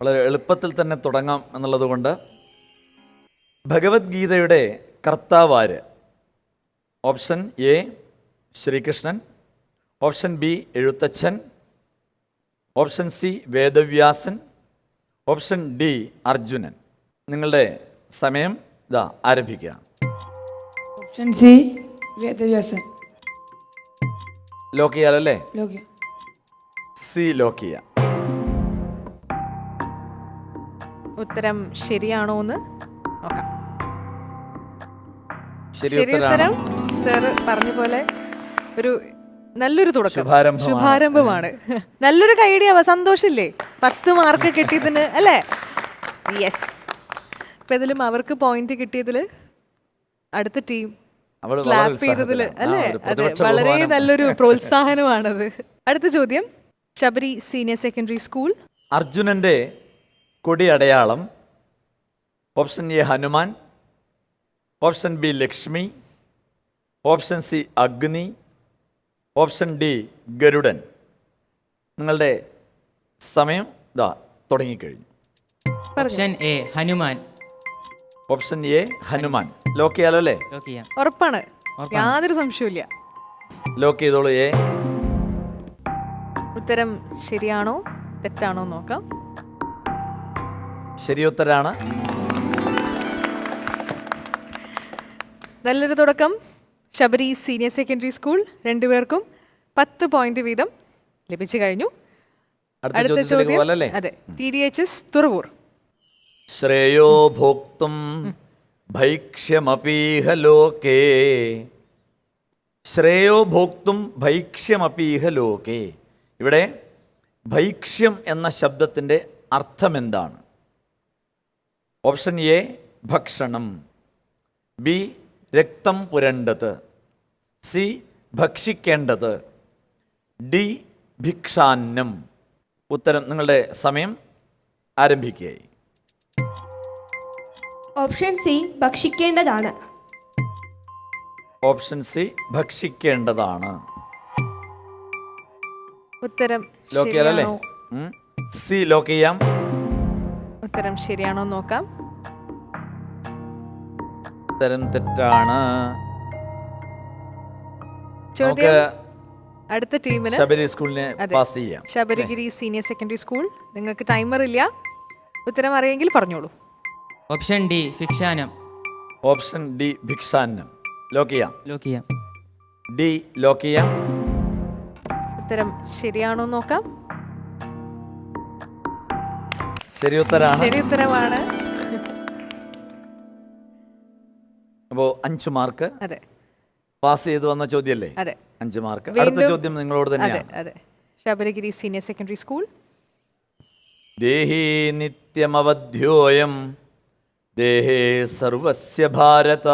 വളരെ എളുപ്പത്തിൽ തന്നെ തുടങ്ങാം എന്നുള്ളതുകൊണ്ട് ഭഗവത്ഗീതയുടെ കർത്താവാര് option A Srikrishnan option B Ezhuthachan option C Vedavyasan option D Arjunan. നിങ്ങളുടെ സമയം ഇതാ ആരംഭിക്കുക. Option C Vedavyasan. ലോക്കിയാലല്ലേ? C lock ഉത്തരം ശരിയാണോ എന്ന് നോക്കാം. ശരി ശരി ഉത്തരം. സർ പറഞ്ഞ പോലെ ഒരു നല്ലൊരു തുടക്കം. ശുഭാരംഭമാണ്. നല്ലൊരു കൈഡിയ സന്തോഷില്ലേ? പത്ത് മാർക്ക് കിട്ടിയതിന് അല്ലേ? യെസ് ഇപ്പൊ ഇതിലും അവർക്ക് പോയിന്റ് കിട്ടിയതിൽ അടുത്ത ടീം ക്ലാപ്പ് ചെയ്തതിൽ. അല്ലേ? അതെ വളരെ നല്ലൊരു പ്രോത്സാഹനമാണത്. അടുത്ത ചോദ്യം ശബരി സീനിയർ സെക്കൻഡറി സ്കൂൾ അർജുനന്റെ കൊടി അടയാളം option A Hanuman option B Lakshmi option C Agni option D Garudan. നിങ്ങളുടെ സമയം ഇതാ തുടങ്ങിക്കഴിഞ്ഞു. Option A Hanuman. Option A Hanuman. Lock ചെയ്യാലോ അല്ലേ? ലോക്ക് ചെയ്യാം. ഉറപ്പാണ്. യാതൊരു സംശയവുമില്ല. ലോക്ക് ചെയ്തോളൂ എ. ഉത്തരം ശരിയാണോ? തെറ്റാണോ നോക്കാം. ശരിയുത്തരാണ്. നല്ലൊരു തുടക്കം. ശബരി സീനിയർ സെക്കൻഡറി സ്കൂൾ രണ്ടുപേർക്കും പത്ത് പോയിന്റ് വീതം ലഭിച്ചു കഴിഞ്ഞു. അടുത്ത ചോദ്യം. അതെ T D H S Thuravoor. ശ്രേയോ ഭോക്തും ഭൈക്ഷ്യമപീഹ ലോകേ ശ്രേയോ ഭോക്തും ഭൈക്ഷ്യമപീഹ ലോകേ ഇവിടെ ഭൈക്ഷ്യം എന്ന ശബ്ദത്തിന്റെ അർത്ഥം എന്താണ് ഓപ്ഷൻ എ ഭക്ഷണം. ബി രക്തം പുരണ്ടത്. സി ഭക്ഷിക്കേണ്ടത്. ഡി ഭിക്ഷാന്നം. ഉത്തരം നിങ്ങളുടെ സമയം ആരംഭിക്കുകയായി. ഓപ്ഷൻ സി ഭക്ഷിക്കേണ്ടതാണ്. ഓപ്ഷൻ സി ഭക്ഷിക്കേണ്ടതാണ്. ഉത്തരം ലോക്ക് ശരിയാണോ? സി ലോക്ക് ചെയ്യാം. ഉത്തരം ശരിയാണോ നോക്കാം. ഉത്തരം തെറ്റാണ്. ചോദ്യം അടുത്ത ടീമിന്. ശബരി സ്കൂളിനെ പാസ് ചെയ്യാം. ശബരിഗിരി സീനിയർ സെക്കൻഡറി സ്കൂൾ നിങ്ങൾക്ക് ടൈമർ ഇല്ല. ഉത്തരം അറിയെങ്കിൽ പറഞ്ഞോളൂ. ഓപ്ഷൻ ഡി ഫിക്ഷാനം ഓപ്ഷൻ ഡി ഭിക്ഷാനം. ലോക്ക് ചെയ്യാം. ലോക്ക് ചെയ്യാം. ഡി ലോക്ക് ചെയ്യാം. ഉത്തരം ശരിയാണോ നോക്കാം. ശരി ഉത്തരാണ് ശരി ഉത്തരമാണ് അപ്പോൾ അഞ്ച് മാർക്ക്. അതെ. പാസ് ചെയ്തു വന്ന ചോദ്യല്ലേ അതെ. അഞ്ച് മാർക്ക്. അടുത്ത വീണ്ടും- ചോദ്യം നിങ്ങളോട് അതെ തന്നെയാണ് അതെ. Sabarigiri senior secondary school. ദേഹി നിത്യമവധ്യോയം. ദേഹേ സർവസ്യ ഭാരത.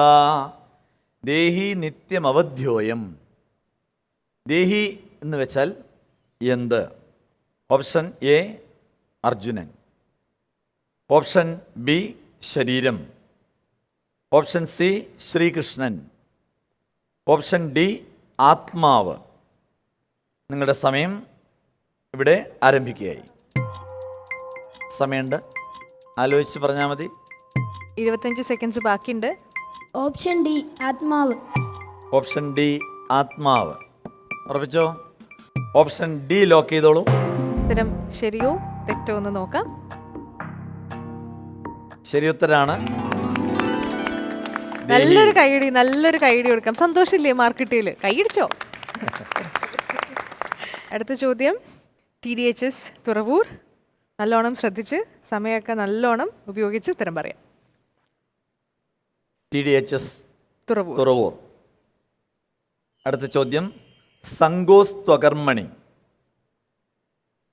ദേഹി നിത്യമവധ്യോയം. ദേഹി എന്ന് വെച്ചാൽ എന്ത്? Option A Arjunan. Option B ശരീരം. Option C Srikrishnan. Option D ആത്മാവ്. നിങ്ങളുടെ സമയം ഇവിടെ ആരംഭിക്കുകയായി. സമയമുണ്ട്. ആലോചിച്ച് പറഞ്ഞാൽ മതി. ഇരുപത്തഞ്ച് സെക്കൻഡ്സ് ബാക്കിയുണ്ട്. ഓപ്ഷൻ ഡി ആത്മാവ്. ഓപ്ഷൻ ഡി ആത്മാവ്. ഉറപ്പിച്ചോ? ഓപ്ഷൻ ഡി ലോക്ക് ചെയ്തോളൂ. ഉത്തരം ശരിയോ? തെറ്റോ എന്ന് നോക്കാം. ശരി ഉത്തരാണ് നല്ലൊരു കൈയടി നല്ലൊരു കൈയടി കൊടുക്കാം. സന്തോഷമില്ലേ മാർക്കറ്റിൽ കൈയടിച്ചോ അടുത്ത ചോദ്യം. T D H S Thuravoor. നല്ലോണം ശ്രദ്ധിച്ച് സമയമൊക്കെ നല്ലോണം ഉപയോഗിച്ച് ഉത്തരം പറയാം. T D H S Thuravoor. Thuravoor. അടുത്ത ചോദ്യം. സങ്കോസ് ത്വകർമ്മണി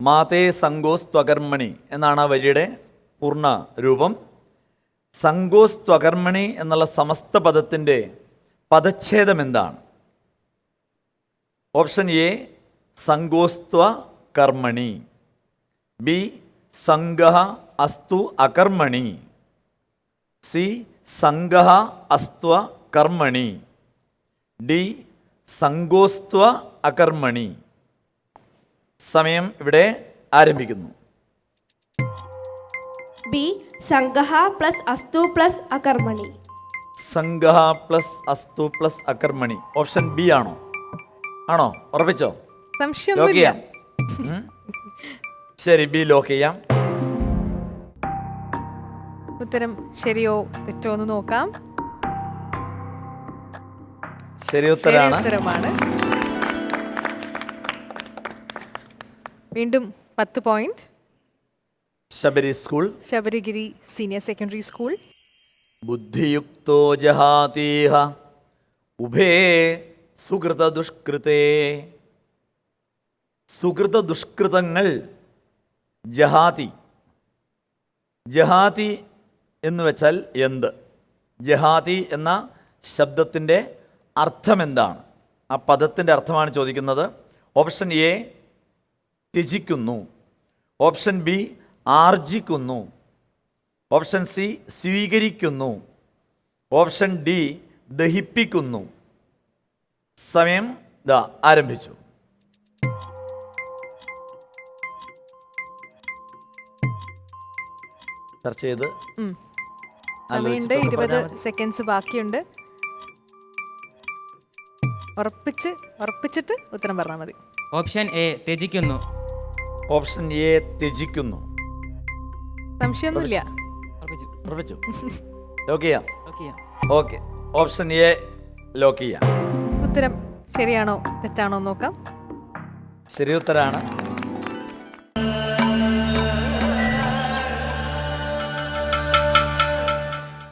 മാതേ സങ്കോസ് ത്വകർമ്മണി എന്നാണ് ആ വരിയുടെ പൂർണ രൂപം. സങ്കോസ് ത്വകർമ്മണി എന്നുള്ള സമസ്ത പദത്തിന്റെ പദച്ഛേദം എന്താണ് ഓപ്ഷൻ എ സങ്കോസ്ത്വ കർമ്മണി ബി സംഗ അസ്തു അകർമ്മണി. സി സംഗ അസ്ത്വ കർമ്മണി ഡി സങ്കോസ്ത്വ അകർമ്മണി സമയം ഇവിടെ ആരംഭിക്കുന്നു. ബി സംഗഹ പ്ലസ് അസ്തു പ്ലസ് അകർമ്മണി. സംഘ പ്ലസ് അസ്തു പ്ലസ് അകർമ്മണി. ഓപ്ഷൻ ബി ആണോ? ആണോ? ഉറപ്പിച്ചോ? ലോക്ക് സംശയമൊന്നുമില്ല ചെയ്യാം ശരി ബി ലോക്ക് ചെയ്യാം. ഉത്തരം ശരിയോ തെറ്റോ എന്ന് നോക്കാം. ശരി ശരി ഉത്തരാണ്. ഉത്തരമാണ്. വീണ്ടും പത്ത് point Sabari school. Sabarigiri senior secondary school. ബുദ്ധിയുക്തോ ജഹാതീഹ. ഉഭേ സുഹൃത ദുഷ്കൃതേ സുഹൃത ദുഷ്കൃതങ്ങൾ ജഹാതി. ജഹാതി എന്ന് വെച്ചാൽ എന്ത്? ജഹാതി എന്ന ശബ്ദത്തിന്റെ അർത്ഥം എന്താണ് ആ പദത്തിന്റെ അർത്ഥമാണ് ചോദിക്കുന്നത്. ഓപ്ഷൻ എ ത്യജിക്കുന്നു. ഓപ്ഷൻ ബി ആർജിക്കുന്നു. ഓപ്ഷൻ സി സ്വീകരിക്കുന്നു. ഓപ്ഷൻ ഡി ദഹിപ്പിക്കുന്നു. സമയം ദ ആരംഭിച്ചു. ചർച്ച ചെയ്ത്. സമയമുണ്ട് ഇരുപത് സെക്കൻഡ്സ് ബാക്കിയുണ്ട്. ഉറപ്പിച്ച് ഉറപ്പിച്ചിട്ട് ഉത്തരം പറഞ്ഞാൽ മതി. ഓപ്ഷൻ എ ത്യജിക്കുന്നു. ഓപ്ഷൻ എ ത്യജിക്കുന്നു. സംശയമൊന്നുമില്ല. ഉറപ്പിച്ചു. ഉറപ്പിച്ചു ലോക്ക് ചെയ്യാം. ഓക്കെ ചെയ്യാം. ഓപ്ഷൻ എ ലോക്ക് ചെയ്യാം. ഉത്തരം ശരിയാണോ തെറ്റാണോ നോക്കാം. ശരി ഉത്തരാണ്.